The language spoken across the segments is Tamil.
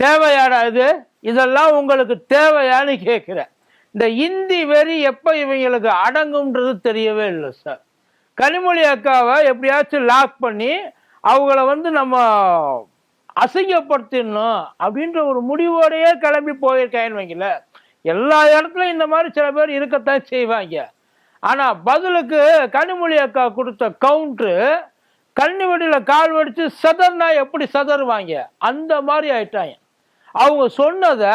தேவையாடா இது? இதெல்லாம் உங்களுக்கு தேவையான்னு கேட்குறேன் இந்த இந்தி வெறி எப்போ இவங்களுக்கு அடங்கும்ன்றது தெரியவே இல்லை சார் கனிமொழி அக்காவை எப்படியாச்சும் லாக் பண்ணி அவங்கள வந்து நம்ம அசிங்கப்படுத்திடணும் அப்படின்ற ஒரு முடிவோடையே கிளம்பி போயிருக்கேன்னு வைங்கள. எல்லா இடத்துலையும் இந்த மாதிரி சில பேர் இருக்கத்தான் செய்வாங்க. ஆனால் பதிலுக்கு கனிமொழி அக்கா கொடுத்த கவுண்ட்ரு கண்ணி வெடியில் கால் வடித்து சதர்னா எப்படி சதருவாங்க அந்த மாதிரி ஆயிட்டாங்க. அவங்க சொன்னதை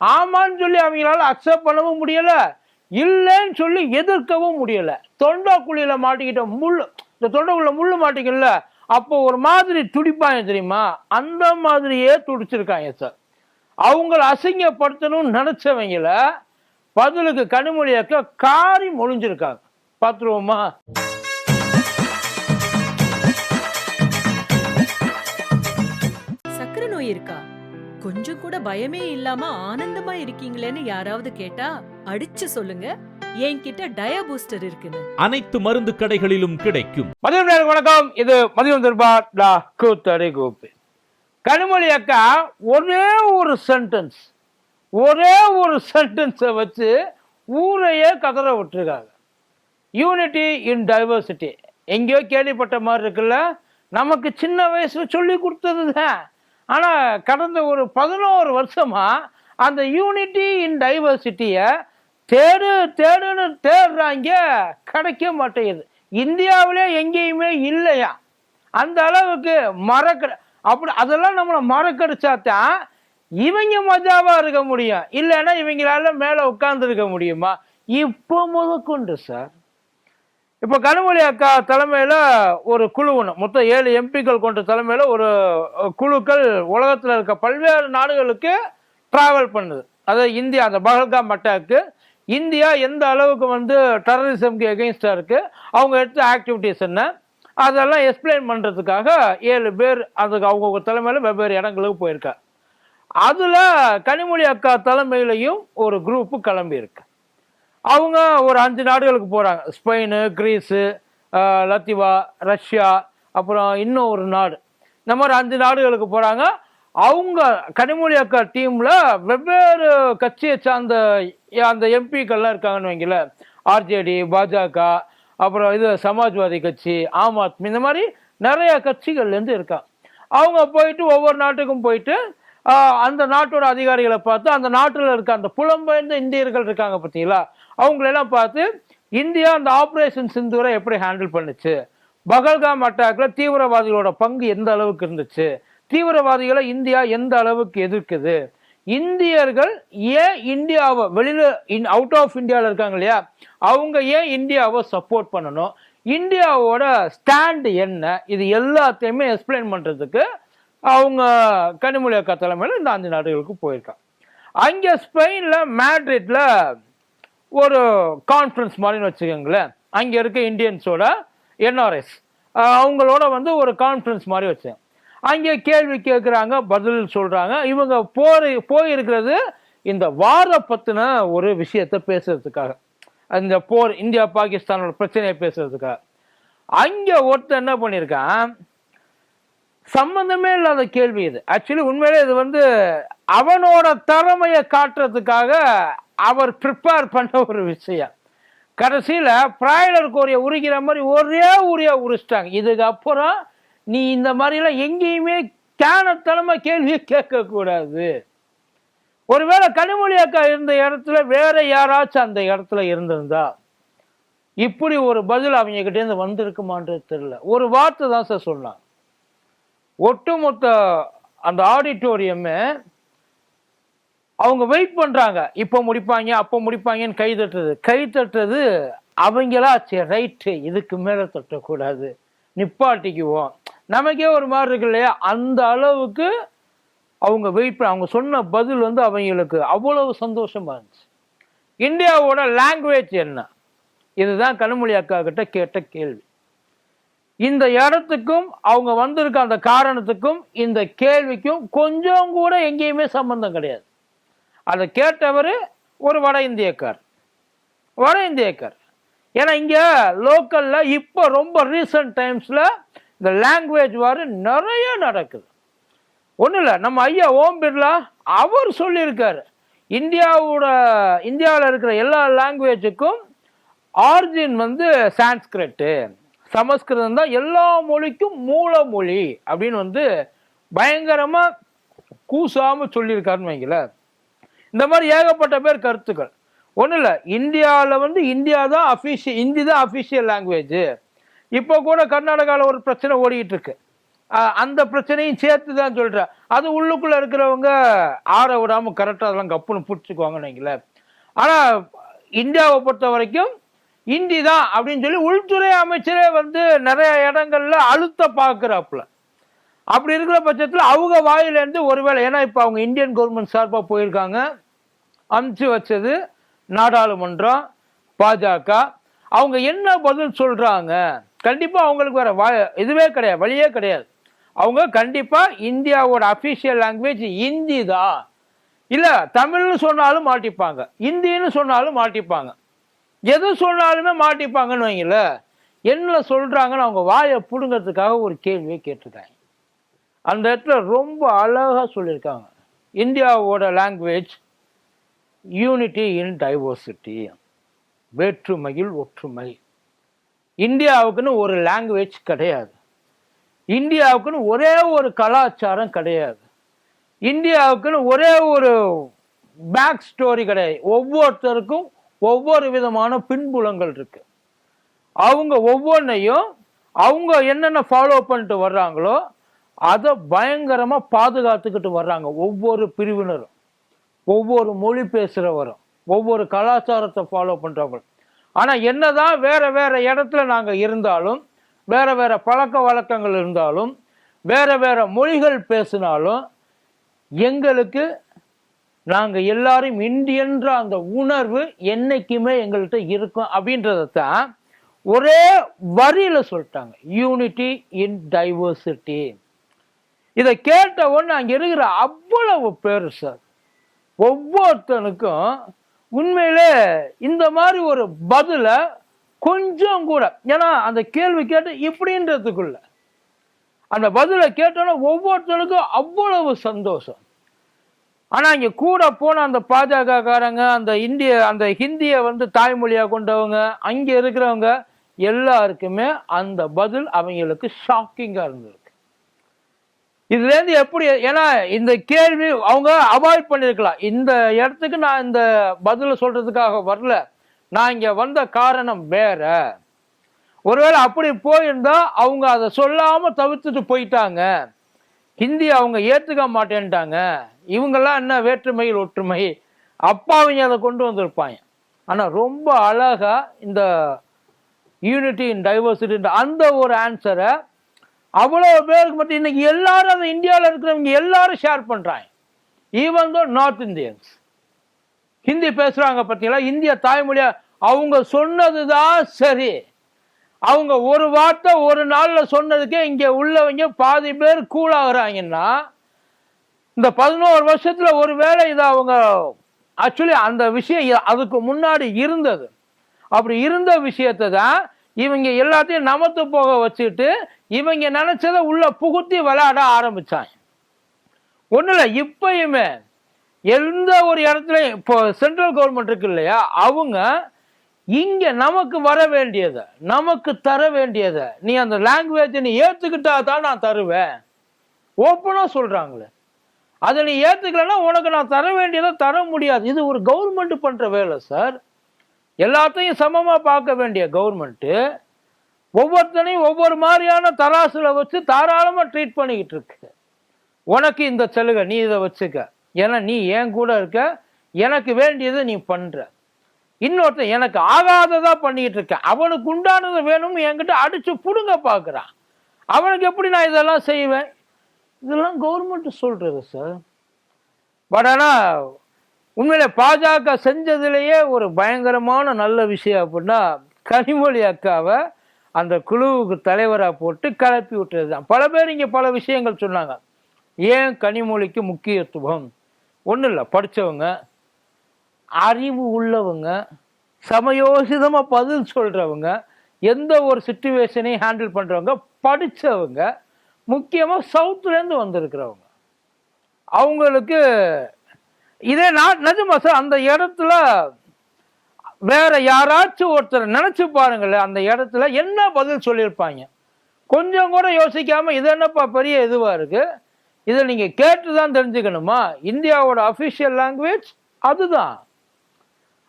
ஆமான்னு சொல்லி அவங்களால அக்செப்ட் பண்ணவும் முடியலை. இல்லைன்னு சொல்லி எதிர்க்கவும் முடியல. குழியில் மாட்டிக்கிட்ட முள் இந்த தொண்டைக்குள்ள முள் மாட்டிக்கல. அப்போ ஒரு மாதிரி துடிப்பாங்க தெரியுமா? அந்த மாதிரியே துடிச்சிருக்காங்க சார் அவங்கள அசிங்கப்படுத்தணும்னு நினைச்சவங்கள பதிலுக்கு கனிமொழியாக்க காரி மொழிஞ்சிருக்காங்க. பார்த்துருவோமா சக்கரை நோய் இருக்கா? கொஞ்சம் கூட பயமே இல்லாம ஆனந்தமா இருக்கீங்களேன்னு யாராவது கேட்டா அடிச்சு சொல்லுங்க. என்கிட்ட டயா பூஸ்டர் இருக்குன்னு. அனைத்து மருந்து கடைகளிலும் கிடைக்கும். மதியம் நேரம் வணக்கம். இது மதியம் திருபா டா கூத்தடி கூப்பு கனிமொழி அக்கா ஒரே ஒரு சென்டென்ஸ் ஒரே ஒரு சென்டென்ஸை வச்சு ஊரையே கதற விட்டுருக்காங்க. யூனிட்டி இன் டைவர்சிட்டி எங்கேயோ கேள்விப்பட்ட மாதிரி இருக்குல்ல? நமக்கு சின்ன வயசுல சொல்லி கொடுத்தது தான் ஆனால் கடந்த ஒரு பதினோரு வருஷமாக அந்த யூனிட்டி இன் டைவர்சிட்டியை தேடு தேடுன்னு தேடுறாங்க கிடைக்க மாட்டேங்குது. இந்தியாவிலே எங்கேயுமே இல்லையா? அந்த அளவுக்கு மறக்க அப்படி அதெல்லாம் நம்மளை மறக்கடிச்சாதான் இவங்க மஜாவாக இருக்க முடியும். இல்லைன்னா இவங்களால மேலே உட்காந்துருக்க முடியுமா? இப்போ முதற்கொண்டு சார். இப்போ கனிமொழி அக்கா தலைமையில் ஒரு குழு ஒன்று மொத்தம் ஏழு எம்பிக்கள் கொண்ட தலைமையில் ஒரு குழுக்கள் உலகத்தில் இருக்க பல்வேறு நாடுகளுக்கு ட்ராவல் பண்ணுது. அதாவது இந்தியா அந்த பகல்காம் அட்டாக்கு இந்தியா எந்த அளவுக்கு வந்து டெரரிசம்க்கு எகெயின்ஸ்டாக இருக்குது அவங்க எடுத்த ஆக்டிவிட்டீஸ் என்ன? அதெல்லாம் எக்ஸ்பிளைன் பண்ணுறதுக்காக ஏழு பேர் அதுக்கு அவங்கவுங்க தலைமையில் வெவ்வேறு இடங்களுக்கு போயிருக்காங்க அதில் கனிமொழி அக்கா தலைமையிலையும் ஒரு குரூப்பு கிளம்பியிருக்கு. அவங்க ஒரு அஞ்சு நாடுகளுக்கு போகிறாங்க ஸ்பெயின் கிரீஸு லத்திவா ரஷ்யா அப்புறம் இன்னும் ஒரு நாடு. இந்த மாதிரி அஞ்சு நாடுகளுக்கு போகிறாங்க அவங்க கனிமொழி அக்கா டீமில் வெவ்வேறு கட்சியை சார்ந்த அந்த எம்பிக்கள்லாம் இருக்காங்கன்னு வைங்கள ஆர்ஜேடி பாஜக அப்புறம் இது சமாஜ்வாதி கட்சி ஆம் ஆத்மி இந்த மாதிரி நிறைய கட்சிகள்லேருந்து இருக்காங்க. அவங்க போயிட்டு ஒவ்வொரு நாட்டுக்கும் போயிட்டு அந்த நாட்டோட அதிகாரிகளை பார்த்து அந்த நாட்டில் இருக்க அந்த புலம்பெயர்ந்த இந்தியர்கள் இருக்காங்க பார்த்தீங்களா? அவங்களெல்லாம் பார்த்து இந்தியா அந்த ஆப்ரேஷன் சிந்தூரை எப்படி ஹேண்டில் பண்ணுச்சு? பகல்காம் அட்டாக்ல தீவிரவாதிகளோட பங்கு எந்த அளவுக்கு இருந்துச்சு? தீவிரவாதிகளை இந்தியா எந்த அளவுக்கு எதிர்க்குது? இந்தியர்கள் ஏன் இந்தியாவை வெளியில அவுட் ஆஃப் இந்தியாவில் இருக்காங்க இல்லையா? அவங்க ஏன் இந்தியாவை சப்போர்ட் பண்ணணும்? இந்தியாவோட ஸ்டாண்டு என்ன? இது எல்லாத்தையுமே எக்ஸ்பிளைன் பண்ணுறதுக்கு அவங்க கனிமொழி அக்கா தலைமையில் இந்த அஞ்சு நாடுகளுக்கு போயிருக்காங்க. அங்கே ஸ்பெயினில் மேட்ரிட்டில் ஒரு கான்ஃபரன்ஸ் மாதிரின்னு வச்சுக்கோங்களேன். அங்கே இருக்க இந்தியன்ஸோட என்ஆர்எஸ் அவங்களோட வந்து ஒரு கான்ஃபரன்ஸ் மாதிரி வச்சேன். அங்கே கேள்வி கேட்குறாங்க பதில் சொல்கிறாங்க இவங்க போய் போயிருக்கிறது இந்த வார பற்றின ஒரு விஷயத்தை பேசுறதுக்காக. அந்த போர் இந்தியா பாகிஸ்தானோட பிரச்சனையை பேசுறதுக்காக. அங்கே ஒருத்தர் என்ன பண்ணியிருக்கான்? சம்பந்தமே இல்லாத கேள்வி இது. ஆக்சுவலி உண்மையிலே இது வந்து அவனோட திறமையை காட்டுறதுக்காக அவர் ப்ரிப்பேர் பண்ண ஒரு விஷயம். கடைசியில் ப்ராய்லர் கோரிய உரிக்கிற மாதிரி ஒரே உரிய உரிச்சிட்டாங்க இதுக்கப்புறம் நீ இந்த மாதிரிலாம் எங்கேயுமே கேனத்தனமா கேள்வியை கேட்கக்கூடாது. ஒருவேளை கனிமொழி அக்கா இருந்த இடத்துல வேற யாராச்சும் அந்த இடத்துல இருந்திருந்தா இப்படி ஒரு பதில் அவங்க கிட்டேருந்து வந்திருக்குமான்றது தெரியல. ஒரு வார்த்தை தான் சார் சொன்னான் ஒட்டுமொத்த அந்த ஆடிட்டோரியமே அவங்க வெயிட் பண்றாங்க. இப்போ முடிப்பாங்க அப்போ முடிப்பாங்கன்னு கை தட்டுறது. கை தட்டுறது அவங்களா சரி ரைட்டு இதுக்கு மேலே தட்டக்கூடாது. நிப்பாட்டிக்குவோம். நமக்கே ஒரு மாதிரி இருக்கு இல்லையா? அந்த அளவுக்கு அவங்க வெயிட் பண்ண அவங்க சொன்ன பதில் வந்து அவங்களுக்கு அவ்வளவு சந்தோஷமா இருந்துச்சு. இந்தியாவோட லாங்குவேஜ் என்ன? இதுதான் கனிமொழி அக்கா கிட்ட கேட்ட கேள்வி. இந்த இடத்துக்கும் அவங்க வந்திருக்க அந்த காரணத்துக்கும் இந்த கேள்விக்கும் கொஞ்சம் கூட எங்கேயுமே சம்பந்தம் கிடையாது. அதை கேட்டவர் ஒரு வட இந்தியக்கார். வட இந்தியக்கார். ஏன்னா இங்கே லோக்கலில் இப்போ ரொம்ப ரீசன்ட் டைம்ஸில் இந்த லாங்குவேஜ் வார் நிறைய நடக்குது. ஒன்றும் இல்லை நம்ம ஐயா ஓம் பிர்லா அவர் சொல்லியிருக்காரு. இந்தியாவோட இந்தியாவில் இருக்கிற எல்லா லாங்குவேஜுக்கும் ஆர்ஜின் வந்து சான்ஸ்கிரிட்டு. சமஸ்கிருதம் தான் எல்லா மொழிக்கும் மூல மொழி அப்படின்னு வந்து பயங்கரமாக கூசாமல் சொல்லியிருக்காருன்னு வைங்களேன். இந்த மாதிரி ஏகப்பட்ட பேர் கருத்துக்கள். ஒன்றும் இல்லை இந்தியாவில் வந்து இந்தியா தான் அஃபிஷியல் இந்தி தான் அஃபிஷியல் லாங்குவேஜ் இப்போ கூட கர்நாடகாவில் ஒரு பிரச்சனை ஓடிக்கிட்டு இருக்கு அந்த பிரச்சனையும் சேர்த்து தான் சொல்கிறேன் அது உள்ளுக்குள்ளே இருக்கிறவங்க ஆற விடாமல் கரெக்டாக அதெல்லாம் கப்புன்னு பிடிச்சிக்குவாங்கன்னு வைங்களேன். ஆனால் இந்தியாவை பொறுத்த வரைக்கும் இந்தி தான் அப்படின்னு சொல்லி உள்துறை அமைச்சரே வந்து நிறைய இடங்கள்ல அழுத்த பார்க்குறாப்புல. அப்படி இருக்கிற பட்சத்தில் அவங்க வாயிலேருந்து ஒருவேளை ஏன்னா இப்போ அவங்க இந்தியன் கவர்மெண்ட் சார்பாக போயிருக்காங்க. அமுச்சு வச்சது நாடாளுமன்றம் பாஜக. அவங்க என்ன பதில் சொல்கிறாங்க கண்டிப்பாக அவங்களுக்கு வேறு வா இதுவே கிடையாது வழியே கிடையாது. அவங்க கண்டிப்பாக இந்தியாவோட அஃபிஷியல் லாங்குவேஜ் ஹிந்தி தான். இல்லை தமிழ்னு சொன்னாலும் மாட்டிப்பாங்க. ஹிந்தின்னு சொன்னாலும் மாட்டிப்பாங்க. எது சொன்னாலுமே மாட்டிப்பாங்கன்னு வைங்கள என்ன சொல்கிறாங்கன்னு அவங்க வாயை பிடுங்கிறதுக்காக ஒரு கேள்வியை கேட்டிருக்காங்க. அந்த இடத்துல ரொம்ப அழகாக சொல்லியிருக்காங்க. இந்தியாவோட லாங்குவேஜ் யூனிட்டி இன் டைவர்சிட்டி வேற்றுமையில் ஒற்றுமை. இந்தியாவுக்குன்னு ஒரு லாங்குவேஜ் கிடையாது. இந்தியாவுக்குன்னு ஒரே ஒரு கலாச்சாரம் கிடையாது. இந்தியாவுக்குன்னு ஒரே ஒரு பேக் ஸ்டோரி கிடையாது. ஒவ்வொருத்தருக்கும் ஒவ்வொரு விதமான பின்புலங்கள் இருக்கு. அவங்க ஒவ்வொன்றையும் அவங்க என்னென்ன ஃபாலோ பண்ணிட்டு வர்றாங்களோ அதை பயங்கரமாக பாதுகாத்துக்கிட்டு வர்றாங்க ஒவ்வொரு பிரிவினரும். ஒவ்வொரு மொழி பேசுகிறவரும் ஒவ்வொரு கலாச்சாரத்தை ஃபாலோ பண்ணுறவங்க ஆனால் என்னதான் வேற வேற இடத்துல நாங்கள் இருந்தாலும் வேற வேற பழக்க வழக்கங்கள் இருந்தாலும் வேற வேற மொழிகள் பேசினாலும் எங்களுக்கு நாங்கள் எல்லாரும் இந்தியன்ற அந்த உணர்வு என்னைக்குமே எங்கள்கிட்ட இருக்கும் அப்படின்றத தான் ஒரே வரியில் சொல்லிட்டாங்க. யூனிட்டி இன் டைவர்சிட்டி இதை கேட்ட உடனே அங்கே இருக்கிற அவ்வளவு பேர் சார் ஒவ்வொருத்தனுக்கும் உண்மையிலே இந்த மாதிரி ஒரு பதிலை கொஞ்சம் கூட ஏன்னா அந்த கேள்வி கேட்டு இப்படின்றதுக்குள்ள. அந்த பதிலை கேட்டோன்னா ஒவ்வொருத்தனுக்கும் அவ்வளவு சந்தோஷம். ஆனால் இங்கே கூட போன அந்த பாஜக காரங்க அந்த இந்திய அந்த ஹிந்தியை வந்து தாய்மொழியாக கொண்டவங்க அங்கே இருக்கிறவங்க எல்லாருக்குமே அந்த பதில் அவங்களுக்கு ஷாக்கிங்காக இருந்திருக்கு. இதுலேருந்து எப்படி ஏன்னா இந்த கேள்வி அவங்க அவாய்ட் பண்ணியிருக்கலாம். இந்த இடத்துக்கு நான் இந்த பதிலை சொல்றதுக்காக வரல. நான் இங்கே வந்த காரணம் வேற. ஒருவேளை அப்படி போயிருந்தா அவங்க அதை சொல்லாம தவிர்த்துட்டு போயிட்டாங்க. ஹிந்தி அவங்க ஏற்றுக்க மாட்டேன்ட்டாங்க. இவங்கெல்லாம் என்ன வேற்றுமையில் ஒற்றுமை? அப்பாவிங்க அதை கொண்டு வந்திருப்பாங்க. ஆனால் ரொம்ப அழகாக இந்த யூனிட்டி இன் டைவர்சிட்டின்ற அந்த ஒரு ஆன்சரை அவ்வளோ பேருக்கு மட்டும் இன்னைக்கு எல்லாரும் அந்த இந்தியாவில் இருக்கிறவங்க எல்லாரும் ஷேர் பண்ணுறாங்க even though north Indians Hindi பேசுகிறாங்க பார்த்தீங்களா? இந்திய தாய்மொழியாக அவங்க சொன்னது தான் சரி. அவங்க ஒரு வார்த்தை ஒரு நாளில் சொன்னதுக்கே இங்கே உள்ளவங்க பாதி பேர் கூலாகிறாங்கன்னா இந்த பதினோரு வருஷத்தில் ஒரு வேளை இதை அவங்க ஆக்சுவலி அந்த விஷயம் அதுக்கு முன்னாடி இருந்தது. அப்படி இருந்த விஷயத்தை தான் இவங்க எல்லாத்தையும் நமத்து போக வச்சுட்டு இவங்க நினச்சதை உள்ள புகுத்தி விளையாட ஆரம்பித்தாங்க ஒன்றும் இல்லை இப்பயுமே எந்த ஒரு இடத்துலையும் இப்போ சென்ட்ரல் கவர்மெண்ட் இருக்கு இல்லையா அவங்க இங்கே நமக்கு வர வேண்டியதை நமக்கு தர வேண்டியதை நீ அந்த லாங்குவேஜை நீ ஏற்றுக்கிட்டா தான் நான் தருவேன். ஓப்பனாக சொல்கிறாங்களே அதை நீ ஏற்றுக்கலன்னா உனக்கு நான் தர வேண்டியதை தர முடியாது. இது ஒரு கவர்மெண்ட் பண்ணுற வேலை சார் எல்லாத்தையும் சமமாக பார்க்க வேண்டிய கவர்மெண்ட்டு ஒவ்வொருத்தனையும் ஒவ்வொரு மாதிரியான தராசில் வச்சு தாராளமாக ட்ரீட் பண்ணிக்கிட்டு இருக்கு. உனக்கு இந்த சலுகை நீ இதை வச்சுக்க. ஏன்னா நீ என் கூட இருக்க? எனக்கு வேண்டியதை நீ பண்ணுற இன்னொருத்தன் எனக்கு ஆகாததாக பண்ணிக்கிட்டு இருக்கேன் அவனுக்கு உண்டானது வேணும்னு என்கிட்ட அடித்து பிடுங்க பார்க்குறான் அவனுக்கு எப்படி நான் இதெல்லாம் செய்வேன்? இதெல்லாம் கவர்மெண்ட் சொல்கிறது சார் பட் ஆனால் உண்மையில பாஜக செஞ்சதுலேயே ஒரு பயங்கரமான நல்ல விஷயம் அப்படின்னா கனிமொழி அக்காவை அந்த குழுவுக்கு தலைவராக போட்டு கிளப்பி விட்டது தான். பல பேர் இங்கே பல விஷயங்கள் சொன்னாங்க. ஏன் கனிமொழிக்கு முக்கியத்துவம்? ஒன்றும் இல்லை படித்தவங்க அறிவு உள்ளவங்க சமயோசிதமாக பதில் சொல்கிறவங்க எந்த ஒரு சுச்சுவேஷனையும் ஹேண்டில் பண்ணுறவங்க படித்தவங்க முக்கியமாக சவுத்துலேருந்து வந்திருக்கிறவங்க. அவங்களுக்கு இதே நான் நிஜமா சார் அந்த இடத்துல வேற யாராச்சும் ஒருத்தர் நினைச்சு பாருங்களேன் அந்த இடத்துல என்ன பதில் சொல்லியிருப்பாங்க? கொஞ்சம் கூட யோசிக்காம இது என்னப்பா பெரிய இதுவா இருக்கு? இதை நீங்க கேட்டு தான் தெரிஞ்சுக்கணுமா? இந்தியாவோட அஃபிஷியல் லாங்குவேஜ் அதுதான்.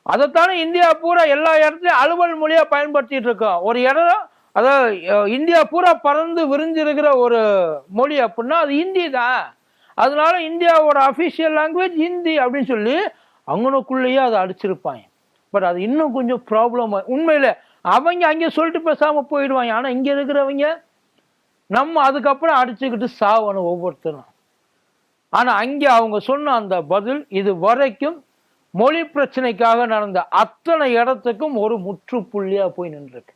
அதைத்தானே இந்தியா பூரா எல்லா இடத்துலையும் அலுவல் மொழியா பயன்படுத்திட்டு இருக்கோம் ஒரு இடம் அதாவது இந்தியா பூரா பறந்து விரிஞ்சிருக்கிற ஒரு மொழி அப்படின்னா அது ஹிந்தி தான். அதனால இந்தியாவோட அஃபிஷியல் லாங்குவேஜ் ஹிந்தி அப்படின்னு சொல்லி அவங்களுக்குள்ளேயே அதை அடிச்சிருப்பாங்க. பட் அது இன்னும் கொஞ்சம் ப்ராப்ளம் உண்மையில் அவங்க அங்கே சொல்லிட்டு பேசாமல் போயிடுவாங்க. ஆனால் இங்கே இருக்கிறவங்க நம்ம அதுக்கப்புறம் அடிச்சுக்கிட்டு சாவணும் ஒவ்வொருத்தரும். ஆனால் அங்கே அவங்க சொன்ன அந்த பதில் இது வரைக்கும் மொழி பிரச்சனைக்காக நடந்த அத்தனை இடத்துக்கும் ஒரு முற்றுப்புள்ளியாக போய் நின்றுருக்கு.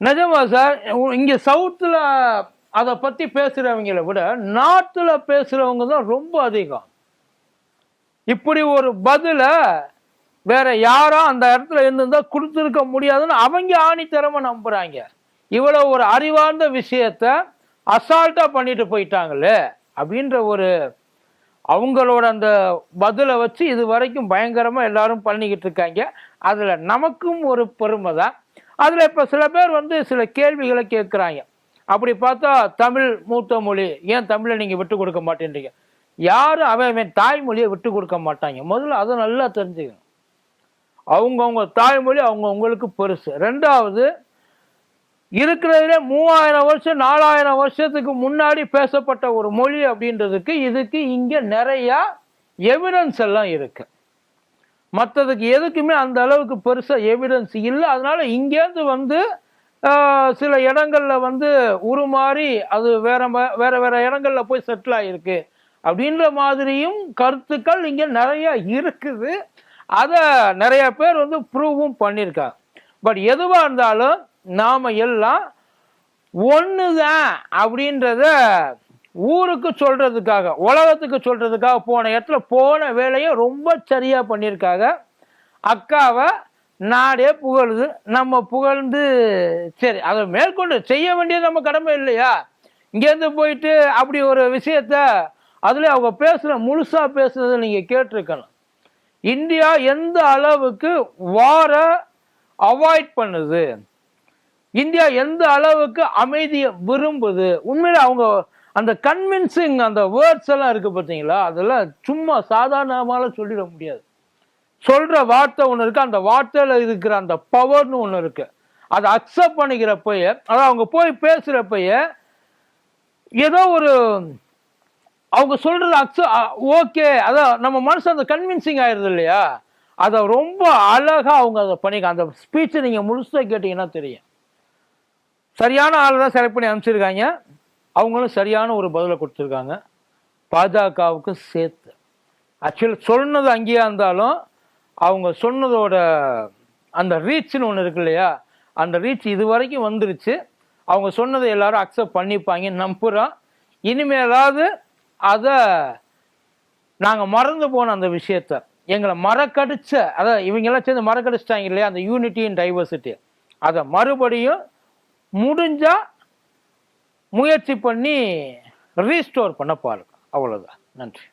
நிஜமா சார் இங்கே சவுத்தில் அதை பற்றி பேசுகிறவங்கள விட நாட்டில் பேசுகிறவங்க தான் ரொம்ப அதிகம். இப்படி ஒரு பதிலை வேற யாரும் அந்த இடத்துல இருந்திருந்தா கொடுத்துருக்க முடியாதுன்னு அவங்க ஆணித்தரமா நம்புறாங்க. இவ்வளவு ஒரு அறிவார்ந்த விஷயத்த அசால்ட்டா பண்ணிட்டு போயிட்டாங்களே அப்படின்ற ஒரு அவங்களோட அந்த பதிலை வச்சு இது வரைக்கும் பயங்கரமா எல்லாரும் பண்ணிக்கிட்டு இருக்காங்க. அதுல நமக்கும் ஒரு பெருமை தான். அதுல இப்ப சில பேர் வந்து சில கேள்விகளை கேட்குறாங்க. அப்படி பார்த்தா தமிழ் மூத்த மொழி ஏன் தமிழை நீங்க விட்டு கொடுக்க மாட்டேன்றீங்க? யாரும் அவன் அவன் தாய்மொழியை விட்டு கொடுக்க மாட்டாங்க? முதல்ல அதை நல்லா தெரிஞ்சுக்கணும். அவங்கவுங்க தாய்மொழி அவங்கவுங்களுக்கு பெருசு. ரெண்டாவது இருக்கிறதுல மூவாயிரம் வருஷம் நாலாயிரம் வருஷத்துக்கு முன்னாடி பேசப்பட்ட ஒரு மொழி அப்படின்றதுக்கு இதுக்கு இங்கே நிறையா எவிடன்ஸ் எல்லாம் இருக்கு. மற்றதுக்கு எதுக்குமே அந்த அளவுக்கு பெருசாக எவிடன்ஸ் இல்லை. அதனால இங்கேருந்து வந்து சில இடங்களில் வந்து உருமாறி அது வேற ம- வேற வேற இடங்களில் போய் செட்டில் ஆகிருக்கு அப்படின்ற மாதிரியும் கருத்துக்கள் இங்கே நிறையா இருக்குது. அதை நிறைய பேர் வந்து ப்ரூவும் பண்ணியிருக்காங்க பட் எதுவாக இருந்தாலும் நாம் எல்லாம் ஒன்று தான் அப்படின்றத ஊருக்கு சொல்கிறதுக்காக உலகத்துக்கு சொல்கிறதுக்காக போன இடத்துல போன வேலையை ரொம்ப சரியாக பண்ணியிருக்காங்க அக்காவை நாடே புகழுது. நம்ம புகழ்ந்து சரி அதை மேற்கொண்டு செய்ய வேண்டியது நம்ம கடமை இல்லையா? இங்கேருந்து போயிட்டு அப்படி ஒரு விஷயத்த அதில் அவங்க பேசுகிற முழுசாக பேசுனதை நீங்கள் கேட்டிருக்கணும். இந்தியா எந்த அளவுக்கு வார அவாய்ட் பண்ணுது? இந்தியா எந்த அளவுக்கு அமைதியை விரும்புது? உண்மையில அவங்க அந்த கன்வின்சிங் அந்த வேர்ட்ஸ் எல்லாம் இருக்கு பார்த்தீங்களா? அதெல்லாம் சும்மா சாதாரணமால சொல்லிட முடியாது. சொல்ற வார்த்தை ஒன்று இருக்கு அந்த வார்த்தையில இருக்கிற அந்த பவர்னு ஒன்று இருக்கு. அதை அக்செப்ட் பண்ணிக்கிறப்பயே அதாவது அவங்க போய் பேசுறப்பய ஏதோ ஒரு அவங்க சொல்றது அக்ச ஓகே. அதான் நம்ம மனசு அந்த கன்வின்சிங் ஆயிடுது இல்லையா? அதை ரொம்ப அழகாக அவங்க அதை பண்ணிக்க அந்த ஸ்பீச்சை நீங்கள் முழுசாக கேட்டீங்கன்னா தெரியும். சரியான ஆளை தான் செலக்ட் பண்ணி அனுப்பிச்சிருக்காங்க. அவங்களும் சரியான ஒரு பதிலை கொடுத்துருக்காங்க. பாஜகவுக்கும் சேர்த்து. ஆக்சுவலி சொன்னது அங்கேயா இருந்தாலும் அவங்க சொன்னதோட அந்த ரீச்னு ஒன்று இருக்கு இல்லையா? அந்த ரீச் இது வரைக்கும் வந்துருச்சு. அவங்க சொன்னதை எல்லாரும் அக்செப்ட் பண்ணிப்பாங்க நம்புகிறோம் இனிமேலாவது அதை நாங்கள் மறந்து போன அந்த விஷயத்த எங்களை மறக்கடிச்ச அதான் இவங்கெல்லாம் சேர்ந்து மறக்கடிச்சிட்டாங்க இல்லையா அந்த யூனிட்டி அண்ட் டைவர்சிட்டி அதை மறுபடியும் முடிஞ்சால் முயற்சி பண்ணி ரீஸ்டோர் பண்ண பாருங்க. அவ்வளோதான் நன்றி.